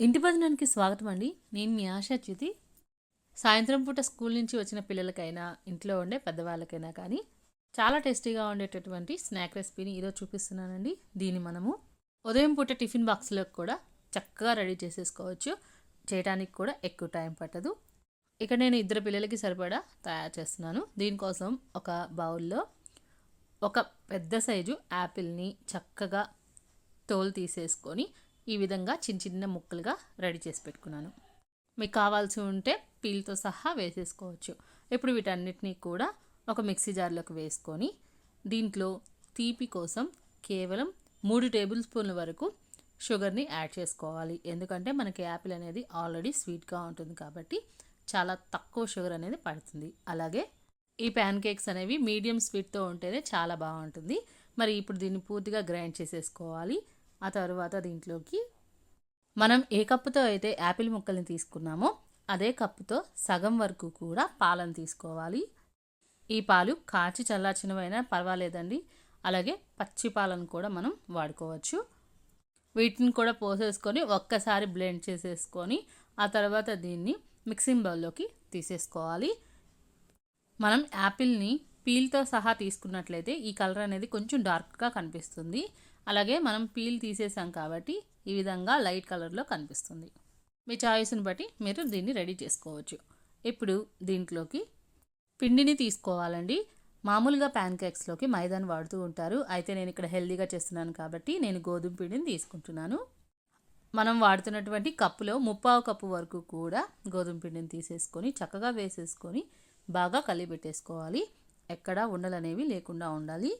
ఇంటి భోజనానికి స్వాగతం అండి. నేను మీ ఆశాచితి సాయంత్రం పూట స్కూల్ నుంచి వచ్చిన పిల్లలకైనా ఇంట్లో ఉండే పెద్దవాళ్ళకైనా కానీ చాలా టేస్టీగా ఉండేటటువంటి స్నాక్ రెసిపీని ఈరోజు చూపిస్తున్నానండి. దీన్ని మనము ఉదయం పూట టిఫిన్ బాక్స్లో కూడా చక్కగా రెడీ చేసేసుకోవచ్చు. చేయడానికి కూడా ఎక్కువ టైం పట్టదు. ఇక్కడ నేను ఇద్దరు పిల్లలకి సరిపడా తయారు చేస్తున్నాను. దీనికోసం ఒక బౌల్లో ఒక పెద్ద సైజు యాపిల్ని చక్కగా తోలు తీసేసుకొని ఈ విధంగా చిన్న చిన్న ముక్కలుగా రెడీ చేసి పెట్టుకున్నాను. మీకు కావాల్సి ఉంటే పీల్తో సహా వేసేసుకోవచ్చు. ఇప్పుడు వీటన్నిటినీ కూడా ఒక మిక్సీ జార్లోకి వేసుకొని దీంట్లో తీపి కోసం కేవలం మూడు టేబుల్ స్పూన్ల వరకు షుగర్ని యాడ్ చేసుకోవాలి. ఎందుకంటే మనకి యాపిల్ అనేది ఆల్రెడీ స్వీట్గా ఉంటుంది కాబట్టి చాలా తక్కువ షుగర్ అనేది పడుతుంది. అలాగే ఈ ప్యాన్ కేక్స్ అనేవి మీడియం స్వీట్తో ఉంటేనే చాలా బాగుంటుంది. మరి ఇప్పుడు దీన్ని పూర్తిగా గ్రైండ్ చేసేసుకోవాలి. ఆ తర్వాత దీంట్లోకి మనం ఏ కప్పుతో అయితే యాపిల్ ముక్కల్ని తీసుకున్నామో అదే కప్పుతో సగం వరకు కూడా పాలను తీసుకోవాలి. ఈ పాలు కాచి చల్లార్చినవైనా పర్వాలేదండి. అలాగే పచ్చి పాలను కూడా మనం వాడుకోవచ్చు. వీటిని కూడా పోసేసుకొని ఒక్కసారి బ్లెండ్ చేసేసుకొని ఆ తర్వాత దీన్ని మిక్సింగ్ బౌల్లోకి తీసేసుకోవాలి. మనం యాపిల్ని పీల్తో సహా తీసుకున్నట్లయితే ఈ కలర్ అనేది కొంచెం డార్క్గా కనిపిస్తుంది. అలాగే మనం పీల్ తీసేసాం కాబట్టి ఈ విధంగా లైట్ కలర్లో కనిపిస్తుంది. మీ చాయిస్ని బట్టి మీరు దీన్ని రెడీ చేసుకోవచ్చు. ఇప్పుడు దీంట్లోకి పిండిని తీసుకోవాలండి. మామూలుగా ప్యాన్ కేక్స్లోకి మైదాని వాడుతూ ఉంటారు. అయితే నేను ఇక్కడ హెల్దీగా చేస్తున్నాను కాబట్టి నేను గోధుమ పిండిని తీసుకుంటున్నాను. మనం వాడుతున్నటువంటి కప్పులో ముప్పావు కప్పు వరకు కూడా గోధుమ పిండిని తీసేసుకొని చక్కగా వేసేసుకొని బాగా కలిపెట్టేసుకోవాలి. ఎక్కడా ఉండలనేవి లేకుండా ఉండాలి.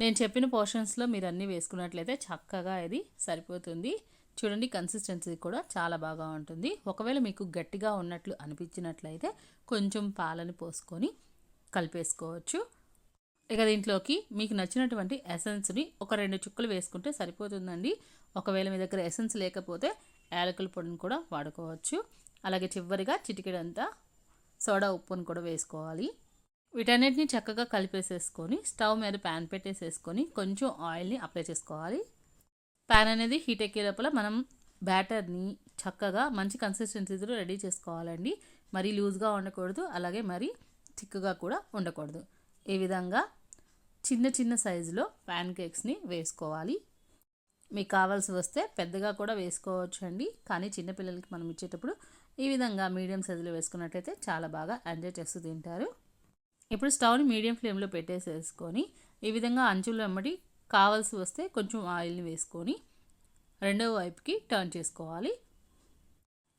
నేను చెప్పిన పోర్షన్స్లో మీరు అన్నీ వేసుకున్నట్లయితే చక్కగా ఇది సరిపోతుంది. చూడండి కన్సిస్టెన్సీ కూడా చాలా బాగా ఉంటుంది. ఒకవేళ మీకు గట్టిగా ఉన్నట్లు అనిపించినట్లయితే కొంచెం పాలని పోసుకొని కలిపేసుకోవచ్చు. ఇక దీంట్లోకి మీకు నచ్చినటువంటి ఎసెన్స్ని ఒక రెండు చుక్కలు వేసుకుంటే సరిపోతుందండి. ఒకవేళ మీ దగ్గర ఎసెన్స్ లేకపోతే యాలకుల పొడిని కూడా వాడుకోవచ్చు. అలాగే చివరిగా చిటికెడంతా సోడా ఉప్పును కూడా వేసుకోవాలి. వీటన్నిటిని చక్కగా కలిపేసేసుకొని స్టవ్ మీద ప్యాన్ పెట్టేసేసుకొని కొంచెం ఆయిల్ని అప్లై చేసుకోవాలి. ప్యాన్ అనేది హీట్ ఎక్కే లోపల మనం బ్యాటర్ని చక్కగా మంచి కన్సిస్టెన్సీతో రెడీ చేసుకోవాలండి. మరీ లూజ్గా ఉండకూడదు అలాగే మరీ చిక్కగా కూడా ఉండకూడదు. ఈ విధంగా చిన్న చిన్న సైజులో ప్యాన్ కేక్స్ని వేసుకోవాలి. మీకు కావాల్సి వస్తే పెద్దగా కూడా వేసుకోవచ్చు అండి కానీ చిన్నపిల్లలకి మనం ఇచ్చేటప్పుడు ఈ విధంగా మీడియం సైజులో వేసుకున్నట్లయితే చాలా బాగా ఎంజాయ్ చేస్తూ తింటారు. ఇప్పుడు స్టవ్ని మీడియం ఫ్లేమ్లో పెట్టేసేసుకొని ఈ విధంగా అంచులు వెంబడి కావాల్సి వస్తే కొంచెం ఆయిల్ని వేసుకొని రెండవ వైపుకి టర్న్ చేసుకోవాలి.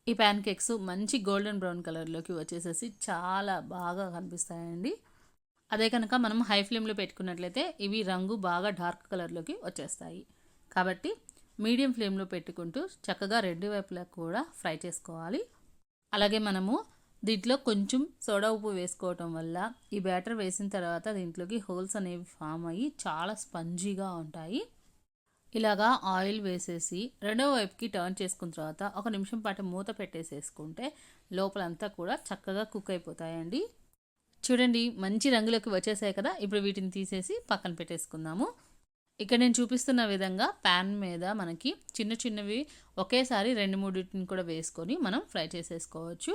ఈ ప్యాన్ కేక్స్ మంచి గోల్డెన్ బ్రౌన్ కలర్లోకి వచ్చేసేసి చాలా బాగా కనిపిస్తాయండి. అదే కనుక మనం హై ఫ్లేమ్లో పెట్టుకున్నట్లయితే ఇవి రంగు బాగా డార్క్ కలర్లోకి వచ్చేస్తాయి. కాబట్టి మీడియం ఫ్లేమ్లో పెట్టుకుంటూ చక్కగా రెండు వైపులా కూడా ఫ్రై చేసుకోవాలి. అలాగే మనము దీంట్లో కొంచెం సోడా ఉప్పు వేసుకోవటం వల్ల ఈ బ్యాటర్ వేసిన తర్వాత దీంట్లోకి హోల్స్ అనేవి ఫామ్ అయ్యి చాలా స్పంజీగా ఉంటాయి. ఇలాగా ఆయిల్ వేసేసి రెండవ వైపుకి టర్న్ చేసుకున్న తర్వాత ఒక నిమిషం పాటు మూత పెట్టేసేసుకుంటే లోపలంతా కూడా చక్కగా కుక్ అయిపోతాయండి. చూడండి మంచి రంగులోకి వచ్చేసాయి కదా. ఇప్పుడు వీటిని తీసేసి పక్కన పెట్టేసుకుందాము. ఇక్కడ నేను చూపిస్తున్న విధంగా ప్యాన్ మీద మనకి చిన్న చిన్నవి ఒకేసారి రెండు మూడింటిని కూడా వేసుకొని మనం ఫ్రై చేసేసుకోవచ్చు.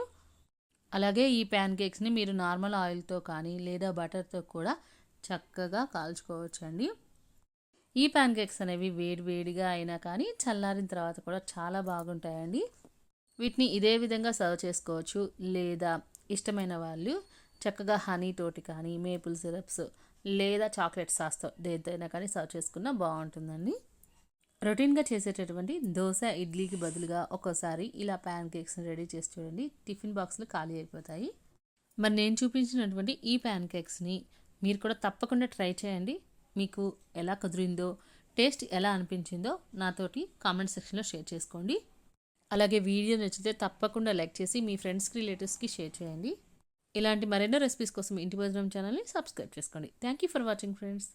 అలాగే ఈ ప్యాన్ కేక్స్ని మీరు నార్మల్ ఆయిల్తో కానీ లేదా బటర్తో కూడా చక్కగా కాల్చుకోవచ్చండి. ఈ ప్యాన్ కేక్స్ అనేవి వేడి వేడిగా అయినా కానీ చల్లారిన తర్వాత కూడా చాలా బాగుంటాయండి. వీటిని ఇదే విధంగా సర్వ్ చేసుకోవచ్చు. లేదా ఇష్టమైన వాళ్ళు చక్కగా హనీ తోటి కానీ మేపుల్ సిరప్స్ లేదా చాక్లెట్ సాస్తో దేనితో అయినా కానీ సర్వ్ చేసుకున్నా బాగుంటుందండి. రొటీన్గా చేసేటటువంటి దోశ ఇడ్లీకి బదులుగా ఒక్కోసారి ఇలా ప్యాన్ కేక్స్ని రెడీ చేసి చూడండి. టిఫిన్ బాక్స్లు ఖాళీ అయిపోతాయి. మరి నేను చూపించినటువంటి ఈ ప్యాన్ కేక్స్ని మీరు కూడా తప్పకుండా ట్రై చేయండి. మీకు ఎలా కుదిరిందో టేస్ట్ ఎలా అనిపించిందో నాతోటి కామెంట్ సెక్షన్లో షేర్ చేసుకోండి. అలాగే వీడియో నచ్చితే తప్పకుండా లైక్ చేసి మీ ఫ్రెండ్స్కి రిలేటివ్స్కి షేర్ చేయండి. ఇలాంటి మరెన్నో రెసిపీస్ కోసం ఇంటి భోజనం ఛానల్ని సబ్స్క్రైబ్ చేసుకోండి. Thank you for watching friends.